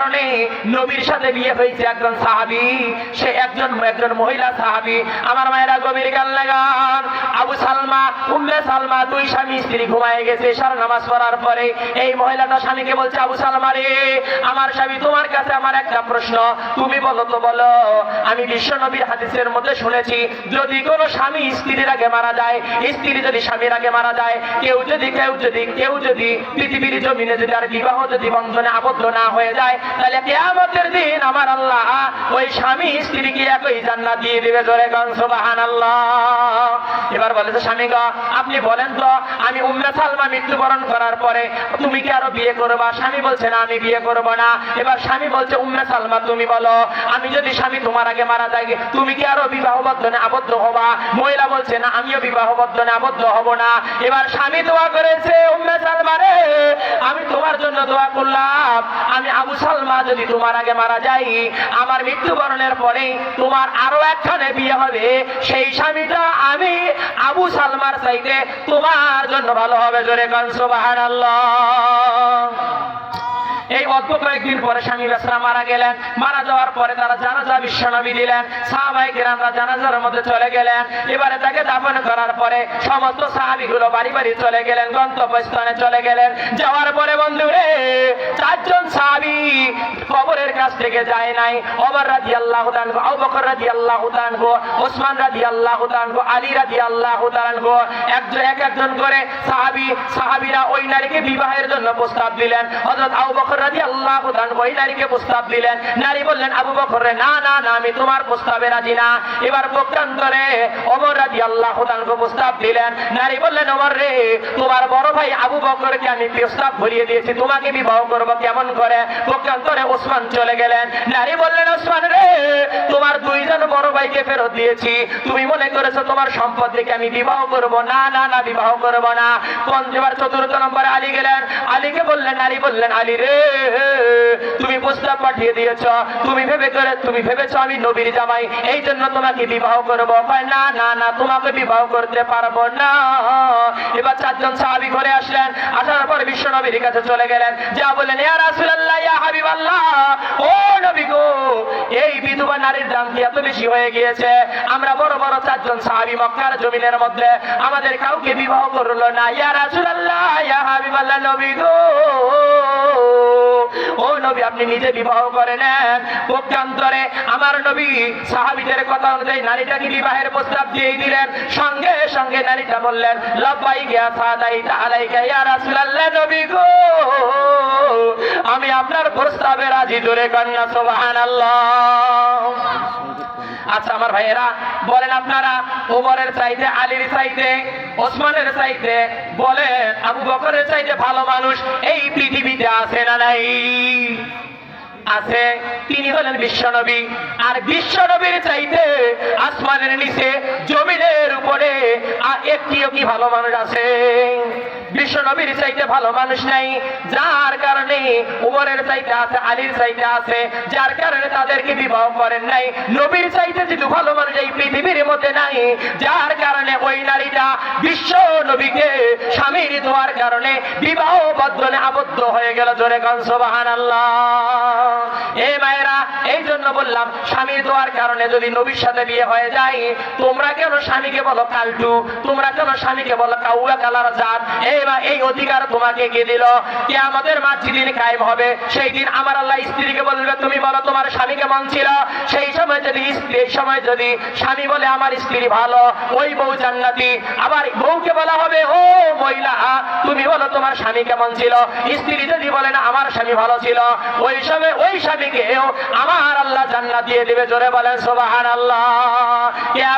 কারণে নবীর সাথে বিয়ে হয়েছে একজন সাহাবি, সে একজন একজন মহিলা সাহাবি। আমার মায়েরা গভীর গান লাগান। আবু উম্মে সালমা দুই স্বামী স্ত্রী ঘুমায় গেছে নামাজ পড়ার পরে এই মহিলাটা স্বামীকে বলছে, আবু সালমা রে, আমার স্বামী তোমার কাছে আমার একটা প্রশ্ন। তুমি বলো তো, বলো। আমি বিশ্ব নবীর হাদিসের মধ্যে শুনেছি, যদি কোনো স্বামী স্ত্রীর আগে মারা যায়, স্ত্রী যদি স্বামীর আগে মারা যায়, কেউ যদি কেউ যদি কেউ যদি পৃথিবীর জমিনে যদি আর বিবাহ যদি বন্ধনে আবদ্ধ না হয়ে যায়, তাহলে কেয়ামতের দিন আমার আল্লাহ ওই স্বামী স্ত্রীকে একই জান্নাত দিয়ে দিবে জোরে গান সুবহানাল্লাহ। এবার বলে তো স্বামী গো আপনি বলেন তো, আমি উম্মে সালমা মৃত্যুবরণ করার পরে তুমি কি আরও বিয়ে করবা? স্বামী বলছে, না, আমি বিয়ে করব না। এবার স্বামী বলছে, উম্মে সালমা, তুমি বলো, আমি যদি স্বামী তোমার আগে মারা যাই, তুমি কি আরও বিবাহ বন্ধনে আবদ্ধ হবা? মহিলা বলছে, না, আমিও বিবাহ বন্ধনে আবদ্ধ হব না। এবার স্বামী দোয়া করেছে, উম্মে সালমা রে, আমি তোমার জন্য দোয়া করলাম। আমি আবু সালমা যদি তোমার আগে মারা যাই, আমার মৃত্যুবরণের পরে তোমার আরও একখানে বিয়ে হবে। সেই স্বামীটা আমি আবু সালমার চাইতে তোমার জন্য ভালো হবে জোরে গান সুবহানাল্লাহ। এই অল্প কয়েকদিন পরে স্বামী বেসরা মারা গেলেন। মারা যাওয়ার পরে তারা জানাজা বিশ্বনবী দিলেন। সাহাবাই কিরামরা জানাজার মধ্যে চলে গেলেন। এবারে তাকে দাফন করার পরে সমস্ত সাহাবিগুলো বাড়ি বাড়ি চলে গেলেন, গন্তব্যস্থানে চলে গেলেন। যাওয়ার পরে বন্ধু রে, চারজন সাহাবি কবরের কাছ থেকে যায় নাই। ওমর রাজি আল্লাহ আবু বকর রাজি আল্লাহ ওসমান রাজি আল্লাহ আলী রাজি আল্লাহ একজন এক একজন করে সাহাবি, সাহাবিরা ওই নারীকে বিবাহের জন্য প্রস্তাব দিলেন। হযরত আবু বকর রাজি আল্লাহ ওই নারীকে প্রস্তাব দিলেন। নারী বললেন, আবু বকর, না না না, আমি তোমার প্রস্তাবে রাজি না। এবার পক্ষান্তরে ওমর রাজি আল্লাহ প্রস্তাব দিলেন। নারী বললেন, ওমর রে, তোমার বড় ভাই আবু বকরকে আমি প্রস্তাব ভরিয়ে দিয়েছি, তোমাকে বিবাহ করব কেমন করে? পক্ষান্তরে ওসমান চলে গেলেন। নারী বললেন, ওসমান রে, তোমার দুইজন বড় ভাইকে ফেরত দিয়েছি। তুমি মনে করেছ তোমার সম্পদ দেখে আমি বিবাহ করব? না না না, বিবাহ করব না। পঞ্চবার চতুর্থ নম্বরে আলী গেলেন। আলীকে বললেন, নারী বললেন, আলী রে তুমি প্রস্তাব পাঠিয়ে দিয়েছ। তুমি ভেবে করে তুমি ভেবেছো আমি নবীর জামাই। এই জন্য তোমাকে বিবাহ করব। না না না, তোমাকে বিবাহ করতে পারব না। এবার চারজন সাহাবি ঘরে আসলেন। আসার পর বিশ্ব নবীর কাছে চলে গেলেন। যা বললেন, ইয়া রাসূলুল্লাহ, ইয়া হাবিবাল্লাহ, ও নবী গো, এই বিধবা নারীর দাম কি এত বেশি হয়ে গিয়েছে? আমরা বড় বড় চারজন সাহাবি মক্কার জমিনের মধ্যে আমাদের কাউকে বিবাহ করল না। ইয়া রাসূলুল্লাহ, ইয়া হাবিবাল্লাহ, নবী গো ও নবী, আপনি নিজে বিবাহ করে নেন। পক্ষান্তরে আমার নবী সাহাবিদের কথা অনুযায়ী নারীটাকে বিবাহের প্রস্তাব দিয়ে দিলেন। সঙ্গে সঙ্গে নারীটা বললেন লব্বাই গিয়া সাদাই আলাইকা ইয়া রাসূলুল্লাহ নবী গো, আমি আপনার প্রস্তাবে রাজি, জোরে কন্যা, সুবহানাল্লাহ। আচ্ছা আমার ভাইয়েরা, বলেন আপনারা, ওমরের চাইতে, আলীর চাইতে, ওসমানের চাইতে বলেন, আবু বকরের চাইতে ভালো মানুষ, এই না নাই। আছে, তিনি হলেন বিশ্বনবী। আর বিশ্বনবীর চাইতে আসমানের নিচে, জমিনের উপরে, আর একটিও কি ভালো মানুষ আছে? বিশ্বনবীর চাইতে ভালো মানুষ নাই। যার কারণে উমরের চাইতে আছে, আলীর চাইতে আছে। যার কারণে তাদেরকে বিবাহ করেন নাই। নবীর চাইতে যেহেতু ভালো মানুষ এই পৃথিবীর মধ্যে নাই, যার কারণে ওই নারীটা বিশ্ব নবীকে স্বামীর দোয়ার কারণে বিবাহ বদলে আবদ্ধ হয়ে গেল। জোরে কনসবাহান আল্লাহ এ মায়েরা এই জন্য বললাম, স্বামীর দোয়ার কারণে যদি নবীর সাথে বিয়ে হয়ে যায়, তোমরা কেন স্বামীকে বলো কালটু? তোমরা কেন স্বামীকে বলো কাউয়া কালার জাত? এই মা এই অধিকার তোমাকে কে দিল? কে আমাদের মা যেদিন কায়েম হবে? সেই দিন আমার আল্লাহ স্ত্রীকে বলবে, তুমি বলো তোমার স্বামী কেমন ছিল? সেই সময় যদি স্ত্রী এই সময় যদি স্বামী বলে, আমার স্ত্রী ভালো, ওই বউ জান্নাতি। আবার বউকে বলা হবে, ও মহিলা, তুমি বলো তোমার স্বামী কেমন ছিল? স্ত্রী যদি বলে, না, আমার স্বামী ভালো ছিল। ওই সময় ওই স্বামীকেও আমার আল্লাহ জান্নাত দিয়ে দিবে, জোরে বলেন সোবাহান আল্লাহ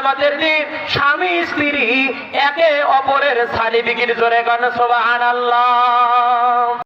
আমাদের দিন স্বামী, স্ত্রী একে অপরের সার্টিফিকেট জোরে গান সোবাহান আল্লাহ